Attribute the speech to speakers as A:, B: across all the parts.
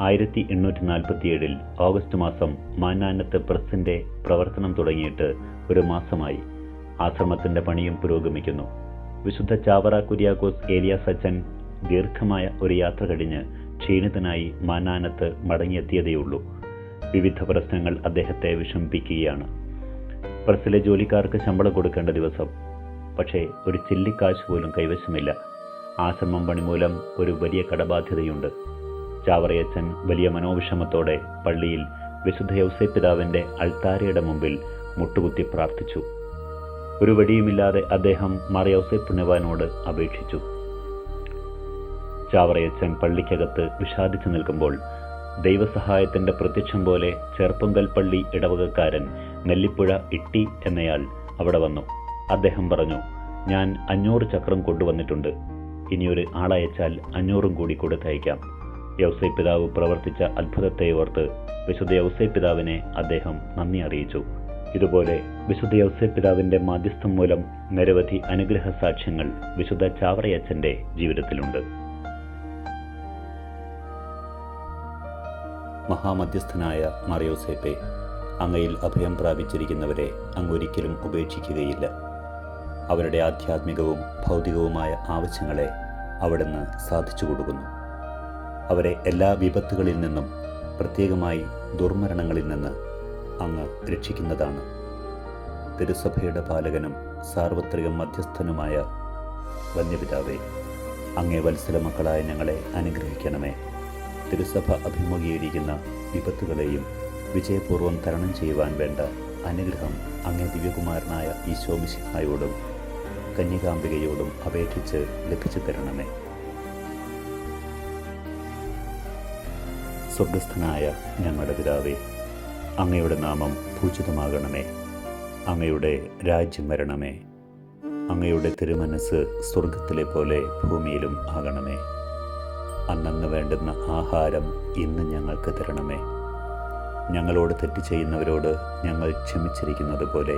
A: ആയിരത്തി എണ്ണൂറ്റി നാൽപ്പത്തിയേഴിൽ ഓഗസ്റ്റ് മാസം മാന്നാനത്ത് പ്രസിന്റെ പ്രവർത്തനം തുടങ്ങിയിട്ട് ഒരു മാസമായി. ആശ്രമത്തിന്റെ പണിയും പുരോഗമിക്കുന്നു. വിശുദ്ധ ചാവറ കുര്യാക്കോസ് ഏലിയ സച്ചൻ ദീർഘമായ ഒരു യാത്ര കഴിഞ്ഞ് ക്ഷീണിതനായി മാനാനത്ത് മടങ്ങിയെത്തിയതേയുള്ളൂ. വിവിധ പ്രശ്നങ്ങൾ അദ്ദേഹത്തെ വിഷമിപ്പിക്കുകയാണ്. പ്രസിലെ ജോലിക്കാർക്ക് ശമ്പളം കൊടുക്കേണ്ട ദിവസം. പക്ഷേ ഒരു ചില്ലിക്കാശ് പോലും കൈവശമില്ല. ആശ്രമം പണി മൂലം ഒരു വലിയ കടബാധ്യതയുണ്ട്. ചാവറയച്ചൻ വലിയ മനോവിഷമത്തോടെ പള്ളിയിൽ വിശുദ്ധ യൗസേ പിതാവിന്റെ അൾത്താരയുടെ മുമ്പിൽ മുട്ടുകുത്തി പ്രാർത്ഥിച്ചു. ഒരു വടിയുമില്ലാതെ അദ്ദേഹം മറിയൗസേ പുണ്യവാനോട് അപേക്ഷിച്ചു. ചാവറയച്ചൻ പള്ളിക്കകത്ത് വിഷാദിച്ചു നിൽക്കുമ്പോൾ ദൈവസഹായത്തിന്റെ പ്രത്യക്ഷം പോലെ ചെറുപ്പങ്കൽ പള്ളി ഇടവകക്കാരൻ നെല്ലിപ്പുഴ ഇട്ടി എന്നയാൾ അവിടെ വന്നു. അദ്ദേഹം പറഞ്ഞു ഞാൻ അഞ്ഞൂറ് ചക്രം കൊണ്ടുവന്നിട്ടുണ്ട്. ഇനിയൊരു ആളയച്ചാൽ അഞ്ഞൂറും കൂടി കൊടുത്തയക്കാം. യൗസൈ പിതാവ് പ്രവർത്തിച്ച അത്ഭുതത്തെ ഓർത്ത് വിശുദ്ധ യൗസൈ പിതാവിനെ അദ്ദേഹം നന്ദി അറിയിച്ചു. ഇതുപോലെ വിശുദ്ധ യൗസൈ പിതാവിന്റെ മാധ്യസ്ഥം മൂലം നിരവധി അനുഗ്രഹ സാക്ഷ്യങ്ങൾ വിശുദ്ധ ചാവറയച്ചന്റെ ജീവിതത്തിലുണ്ട്. മഹാമധ്യസ്ഥനായ മറിയോസേപ്പെ അങ്ങയിൽ അഭയം പ്രാപിച്ചിരിക്കുന്നവരെ അങ്ങ് ഒരിക്കലും ഉപേക്ഷിക്കുകയില്ല. അവരുടെ ആധ്യാത്മികവും ഭൗതികവുമായ ആവശ്യങ്ങളെ അവിടുന്ന് സാധിച്ചു കൊടുക്കുന്നു അവരെ എല്ലാ വിപത്തുകളിൽ നിന്നും പ്രത്യേകമായി ദുർമരണങ്ങളിൽ നിന്ന് അങ്ങ് രക്ഷിക്കുന്നതാണ്. തിരുസഭയുടെ പാലകനും സാർവത്രിക മധ്യസ്ഥനുമായ വന്യപിതാവെ അങ്ങേ വത്സല മക്കളായ ഞങ്ങളെ അനുഗ്രഹിക്കണമേ. തിരുസഭ അഭിമുഖീകരിക്കുന്ന വിപത്തുകളെയും വിജയപൂർവം തരണം ചെയ്യുവാൻ വേണ്ട അനുഗ്രഹം അങ്ങേ ദിവ്യകുമാരനായ ഈശോമിശിഹായോടും കന്യകാംബികയോടും അപേക്ഷിച്ച് ലഭിച്ചു തരണമേ സ്വർഗസ്ഥനായ ഞങ്ങളുടെ പിതാവേ അങ്ങയുടെ നാമം പൂജിതമാകണമേ. അങ്ങയുടെ രാജ്യം വരണമേ. അങ്ങയുടെ തിരുമനസ് സ്വർഗത്തിലെ പോലെ ഭൂമിയിലും ആകണമേ. അന്നന്ന് വേണ്ടുന്ന ആഹാരം ഇന്ന് ഞങ്ങൾക്ക് തരണമേ. ഞങ്ങളോട് തെറ്റ് ചെയ്യുന്നവരോട് ഞങ്ങൾ ക്ഷമിച്ചിരിക്കുന്നത് പോലെ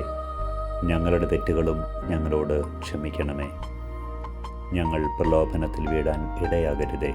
A: ഞങ്ങളുടെ തെറ്റുകളും ഞങ്ങളോട് ക്ഷമിക്കണമേ. ഞങ്ങൾ പ്രലോഭനത്തിൽ വീടാൻ ഇടയാകരുതേ.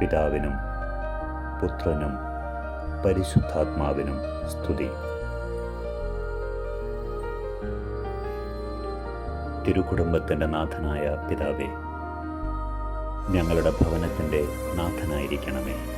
A: പിതാവിനും പുത്രനും പരിശുദ്ധാത്മാവിനും സ്തുതി. തിരുകുടുംബത്തിന്റെ നാഥനായ പിതാവേ ഞങ്ങളുടെ ഭവനത്തിന്റെ നാഥനായിരിക്കണമേ.